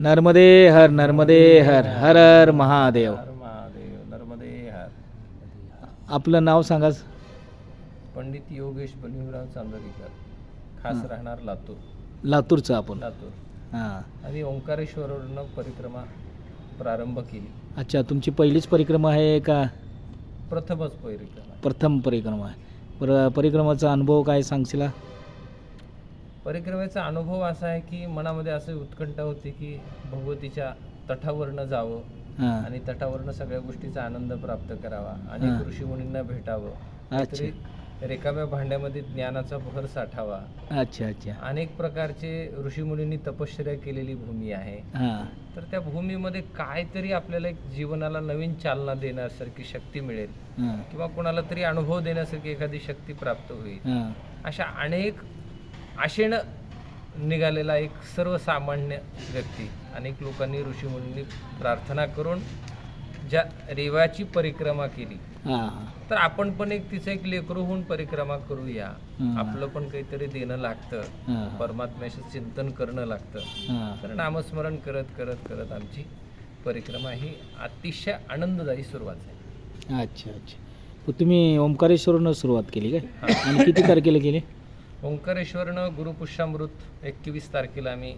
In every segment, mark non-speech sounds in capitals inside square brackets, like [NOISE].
नर्मदे हर नर्मदे हर हर हर महादेव. महादेव नर्मदे हर आपलं नाव सांगा पंडित योगेश बलिवराव चांदोरीकर खास राहणार लातूर. लातूरचं आपण. लातूर. हां. आणि ओंकारेश्वरवरनं परिक्रमा प्रारंभ केली. अच्छा तुमची पहिलीच परिक्रमा आहे का? प्रथमच परिक्रमा. प्रथम परिक्रमा आहे. पर परिक्रमाचा अनुभव काय सांगशील? परिक्रमेचा अनुभव असा आहे की मनामध्ये असे उत्कंठा होती की भगवतीच्या तटावरनं जावं आणि तटावरनं सगळ्या गोष्टीचा आनंद प्राप्त करावा हा. अनेक ऋषीमुनींना भेटावं. तरी रिकाम्या भांड्यामध्ये ज्ञानाचा भर साठावा. अच्छा अच्छा. अनेक प्रकारचे ऋषीमुनींनी तपश्चर्या केलेली भूमी आहे. हां. तर त्या भूमीमध्ये काहीतरी आपल्याला एक जीवनाला नवीन चालना देण्यासारखी शक्ती मिळेल किंवा कोणाला तरी अनुभव देण्यासारखी एखादी शक्ती प्राप्त होईल. अशा अनेक आशेनं निघालेला एक सर्वसामान्य व्यक्ती अनेक लोकांनी ऋषीमुनींनी प्रार्थना करून ज्या रेवाची परिक्रमा केली. तर आपण पण एक तिचं एक लेकरू होऊन परिक्रमा करूया. आपलं पण काहीतरी देणं लागतं. परमात्म्याशी चिंतन करणं लागतं. तर नामस्मरण करत करत करत आमची परिक्रमा ही अतिशय आनंददायी सुरुवात आहे अच्छा अच्छा. तुम्ही ओंकारेश्वरनं सुरुवात केली काय. आणि किती तारखेला केली? ओंकारेश्वरनं गुरुपुष्यामृत एकवीस तारखेला आम्ही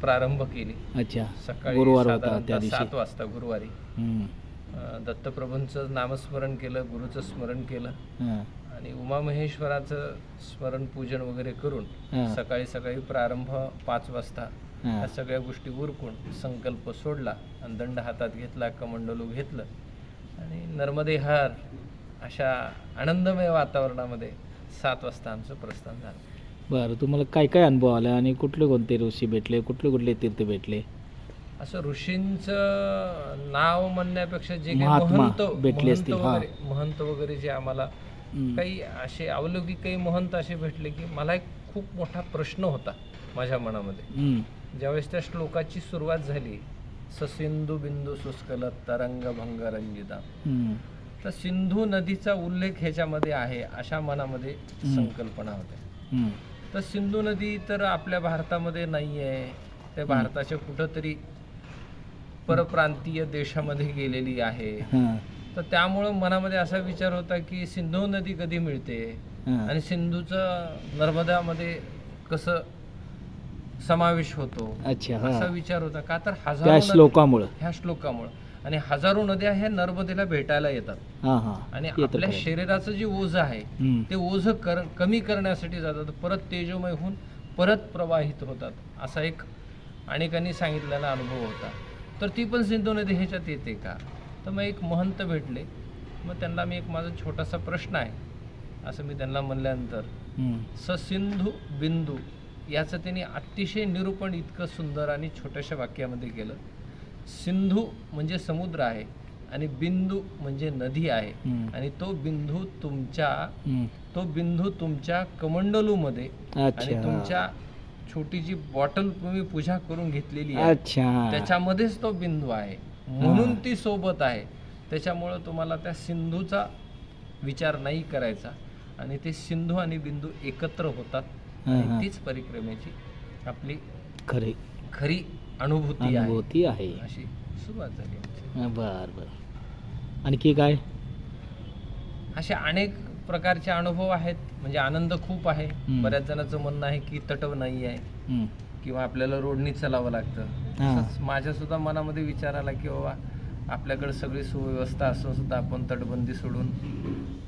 प्रारंभ केली. अच्छा. सकाळी साधारणतः सात वाजता गुरुवारी. दत्तप्रभूंचं नामस्मरण केलं गुरुचं स्मरण केलं. आणि उमामहेश्वराचं स्मरण पूजन वगैरे करून सकाळी सकाळी प्रारंभ पाच वाजता या सगळ्या गोष्टी उरकून संकल्प सोडला आणि दंड हातात घेतला कमंडलू घेतलं. आणि नर्मदे हार अशा आनंदमय वातावरणामध्ये सात वाजता आमचं प्रस्थान झालं बरं तुम्हाला काय काय अनुभव आला आणि कुठले कोणते ऋषी भेटले कुठले कुठले तीर्थ भेटले असं ऋषींचं नाव म्हणण्यापेक्षा जे काही महात्मा महंत भेटले महंत असतील, हा. वगैरे महंत वगैरे जे आम्हाला हम्म. काही असे अवलौकिक काही महंत असे भेटले की मला एक खूप मोठा प्रश्न होता माझ्या मनामध्ये हम्म. ज्यावेळेस त्या श्लोकाची सुरुवात झाली ससिंधू बिंदू सुस्कल तरंग भंग रंजिता हम्म. तर सिंधू नदीचा उल्लेख ह्याच्यामध्ये आहे अशा मनामध्ये. संकल्पना होत्या. तर सिंधू नदी तर आपल्या भारतामध्ये नाही आहे ते भारताच्या कुठंतरी परप्रांतीय देशामध्ये गेलेली आहे. हां. तर त्यामुळं मनामध्ये असा विचार होता की सिंधू नदी कधी मिळते? आणि सिंधूचं नर्मदामध्ये कसं समावेश होतो? अच्छा असा विचार होता. का तर हजारो श्लोकामुळं. ह्या श्लोकामुळं. आणि हजारो नद्या ह्या नर्मदेला भेटायला येतात. आणि आपल्या. शरीराचं जे ओझ आहे. ते ओझ कर कमी करण्यासाठी जातात. परत तेजोमय होऊन परत प्रवाहित होतात. असा एक अनेकांनी सांगितलेला अनुभव होता. तर ती पण सिंधू नदी ह्याच्यात येते का? तर मग एक महंत भेटले. मग त्यांना मी एक माझा छोटासा प्रश्न आहे. असं मी त्यांना म्हणल्यानंतर. ससिंधू बिंदू याचं त्यांनी अतिशय निरूपण इतकं सुंदर आणि छोट्याशा वाक्यामध्ये केलं. सिंधू म्हणजे समुद्र आहे आणि बिंदू म्हणजे नदी आहे. आणि तो बिंदू तुमच्या. तो बिंदू तुमच्या कमंडलूमध्ये आणि अच्छा. तुमच्या छोटी जी बॉटल तुम्ही पूजा करून घेतलेली आहे अच्छा. त्याच्यामध्येच तो बिंदू आहे. म्हणून ती सोबत आहे. त्याच्यामुळं तुम्हाला त्या सिंधूचा विचार नाही करायचा. आणि ते सिंधू आणि बिंदू एकत्र होतात. तीच परिक्रमेची आपली खरे. खरी अनुभूती आहे. अनुभूती आहे. अशी सुरुवात झाली आमची. बर बर. आणखी काय? असे अनेक प्रकारचे अनुभव आहेत. म्हणजे आनंद खूप आहे. हम्म. बऱ्याच जणांचं म्हणणं आहे की तटव नाही आहे. किंवा आपल्याला रोडनी चालावं लागतं. हां. तसंच माझ्या सुद्धा मनामध्ये विचार आला की बाबा आपल्याकडे सगळी सुव्यवस्था असून सुद्धा आपण तटबंदी सोडून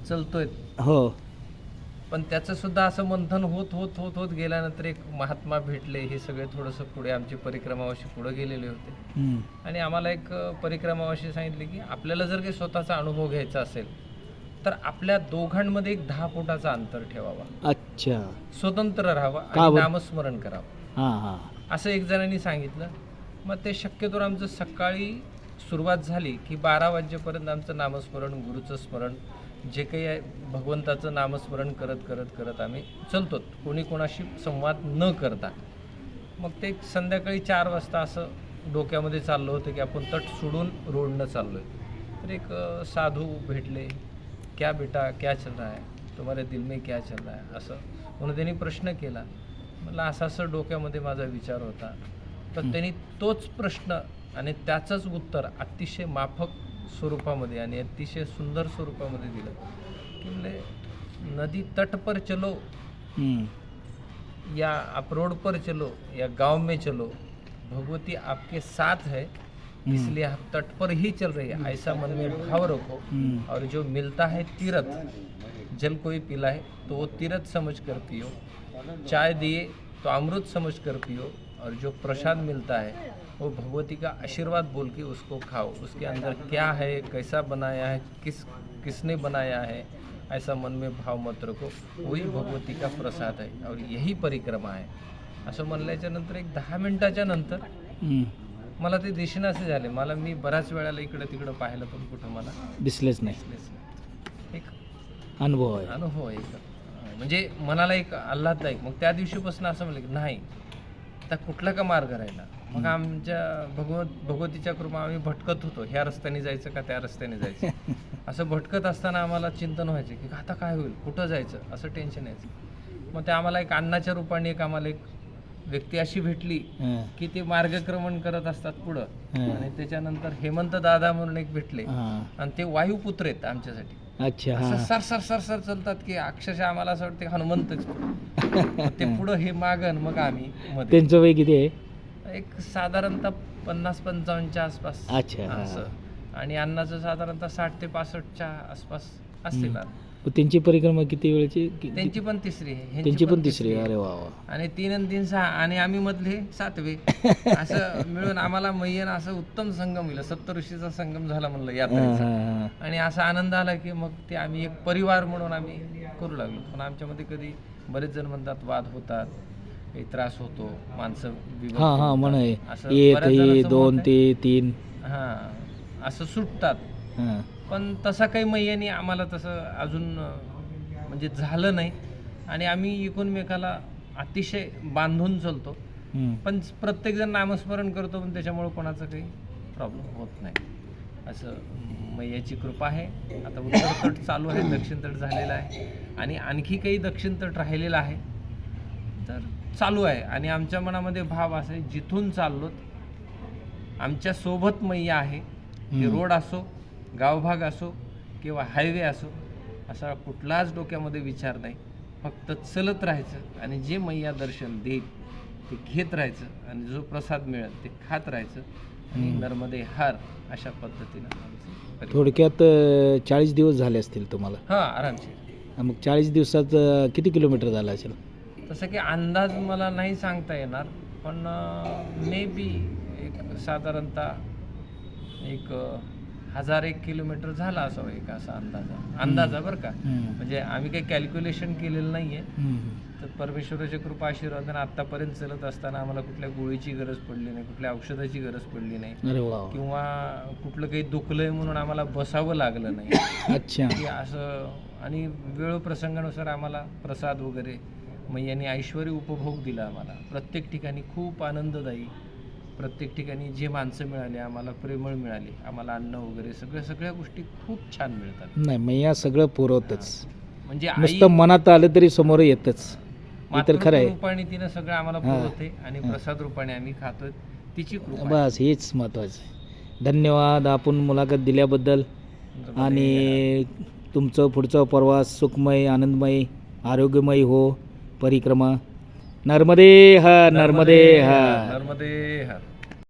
चलतोय. हो. पण त्याचं सुद्धा असं मंथन होत होत होत होत गेल्यानंतर एक महात्मा भेटले. हे सगळे थोडंसं पुढे आमचे परिक्रमावाशी पुढे गेलेले होते. आणि आम्हाला एक परिक्रमावाशी सांगितले की आपल्याला जर काही स्वतःचा अनुभव घ्यायचा असेल तर आपल्या दोघांमध्ये एक दहा फुटाचा अंतर ठेवावा. अच्छा. स्वतंत्र राहावा आणि? नामस्मरण करावं. असं एक जणांनी सांगितलं. मग ते शक्यतो आमचं सकाळी सुरुवात झाली की बारा वाजेपर्यंत आमचं नामस्मरण गुरुचं स्मरण जे काही आहे भगवंताचं नामस्मरण करत करत करत आम्ही चलतो कोणी कोणाशी संवाद न करता. मग ते संध्याकाळी चार वाजता असं डोक्यामध्ये चाललं होतं की आपण तट सोडून रोडनं चाललो आहे तर एक साधू भेटले क्या बेटा क्या चल रहा है? तुम्हारे दिल में क्या चल रहा है? असं. म्हणून त्यांनी प्रश्न केला. मला असा असं डोक्यामध्ये माझा विचार होता. तर त्यांनी तोच प्रश्न आणि त्याचंच उत्तर अतिशय माफक स्वरूपामध्ये आणि अतिशय सुंदर स्वरूपामध्ये दिलं. की म्हणजे नदी तट पर चलो हम्म. या आप रोड पर चलो या गाँव में चलो भगवती आपके साथ है इसलिए आप तट पर ही चल रही है। ऐसा मन में भाव रखो। हम्म. और जो मिलता है तीरथ जल कोई पिला है तो वो तीरथ समझ कर पियो। चाय दिए तो अमृत समझ कर पियो। और जो प्रसाद मिलता है वो भगवती का आशीर्वाद बोल के उसको खाओ। उसके अंदर क्या है कैसा बनाया है किस किसने बनाया है ऐसा मन में भाव मत रखो। वही भगवती का प्रसाद है और यही परिक्रमा आहे असं म्हणल्याच्या नंतर एक दहा मिनिटाच्या नंतर. मला ते दिसेनासे झाले. मला मी बऱ्याच वेळाला इकडं तिकडं पाहिलं पण कुठं मला दिसलेच नाही. एक अनुभव आहे. अनुभव आहे म्हणजे मनाला एक आल्हाददायक. मग त्या दिवशीपासून असं म्हणलं की नाही आता कुठला का मार्ग राहिला? मग आमच्या भगवत भगवतीच्या कृपा आम्ही भटकत होतो. ह्या रस्त्याने जायचं का त्या रस्त्याने जायचं? [LAUGHS] असं भटकत असताना आम्हाला चिंतन व्हायचे की आता काय होईल? कुठं जायचं? असं टेन्शन यायचं. मग ते आम्हाला एक अन्नाच्या रूपाने एक आम्हाला एक व्यक्ती अशी भेटली. की ते मार्गक्रमण करत असतात पुढं. आणि त्याच्यानंतर हेमंत दादा म्हणून एक भेटले. आणि ते वायुपुत्र आहेत आमच्यासाठी. अच्छा असं हां. सर सर सर सर चालतात की अक्षरशः आम्हाला असं वाटतं की हनुमंतच. ते [LAUGHS] पुढं हे मागन मग आम्ही मध्ये. त्यांचं वय किती आहे? एक साधारणतः पन्नास पंचावन्नच्या आसपास. अच्छा, हा. असं. आणि अन्नाचं साधारणतः साठ ते पासष्टच्या आसपास असतील त्यांची परिक्रमा किती वेळची? कि- त्यांची पण तिसरी आहे ह्यांची त्यांची पण तिसरी अरे वा वा. आणि तीन आणि तीन सहा आणि आम्ही मधले सातवे. [LAUGHS] असं मिळून आम्हाला मैयन असं उत्तम संगम मिळलं. सत्तर ऋषीचा संगम झाला म्हणलं हां, यात्रेचा. हां, हां. आणि असा आनंद आला की मग ते आम्ही एक परिवार म्हणून आम्ही करू लागलो. पण आमच्यामध्ये कधी बरेच जण म्हणतात वाद होतात काही त्रास होतो माणसं हां हां. म्हण आहे. असं एक बऱ्याच हे दोन ते तीन. हां असं सुटतात. हां. पण तसा काही मैयानी आम्हाला तसं अजून म्हणजे झालं नाही. आणि आम्ही एकूणमेकाला अतिशय बांधून चालतो. पण प्रत्येकजण नामस्मरण करतो पण त्याच्यामुळे कोणाचं काही प्रॉब्लेम होत नाही. असं मैयाची कृपा आहे. आता उत्तर तट चालू आहे दक्षिण तट झालेला आहे. आणि आणखी काही दक्षिण तट राहिलेला आहे. तर चालू आहे. आणि आमच्या मनामध्ये भाव असा जिथून चाललो आमच्यासोबत मैया आहे. ते. रोड असो गावभाग असो किंवा हायवे असो असा कुठलाच डोक्यामध्ये विचार नाही फक्त चलत राहायचं आणि जे मैया दर्शन देईल ते घेत राहायचं आणि जो प्रसाद मिळेल ते खात राहायचं आणि. नर्मदे हार अशा पद्धतीनं. थोडक्यात चाळीस दिवस झाले असतील तुम्हाला हा आरामशीर मग चाळीस दिवसात किती किलोमीटर झालं असेल तसं की अंदाज मला नाही सांगता येणार पण मे बी एक साधारणतः एक हजार एक किलोमीटर झाला असावं एक असा अंदाजा अंदाजा बरं का. म्हणजे आम्ही काही कॅल्क्युलेशन केलेलं नाही आहे हम्म. तर परमेश्वराची कृपा आशीर्वादाने आत्तापर्यंत चलत असताना आम्हाला कुठल्या गोळीची गरज पडली नाही कुठल्या औषधाची गरज पडली नाही. किंवा कुठलं काही दुखलंय म्हणून आम्हाला बसावं लागलं नाही. अच्छा. असं आणि वेळ प्रसंगानुसार आम्हाला प्रसाद वगैरे मैयाने ऐश्वरी उपभोग दिला आम्हाला. प्रत्येक ठिकाणी खूप आनंददायी. प्रत्येक ठिकाणी जे माणसं मिळाली आम्हाला प्रेमळ मिळाली आम्हाला अन्न वगैरे सगळ्या सगळ्या गोष्टी खूप छान मिळतात. नाही मैया सगळं पुरवतच. म्हणजे नुसतं मनात आलं तरी समोर येतच. हे तर खरं आहे रूपाने तिनं सगळं आम्हाला हा. पुरवते आणि हा. प्रसाद रूपाने आम्ही खातोय. तिची कृपा. बस हेच महत्वाचं आहे. धन्यवाद आपण मुलाखत दिल्याबद्दल. आणि तुमचं पुढचा प्रवास सुखमय आनंदमय आरोग्यमय हो परिक्रमा. नर्मदे हर नर्मदे हर. नर्मदे हर.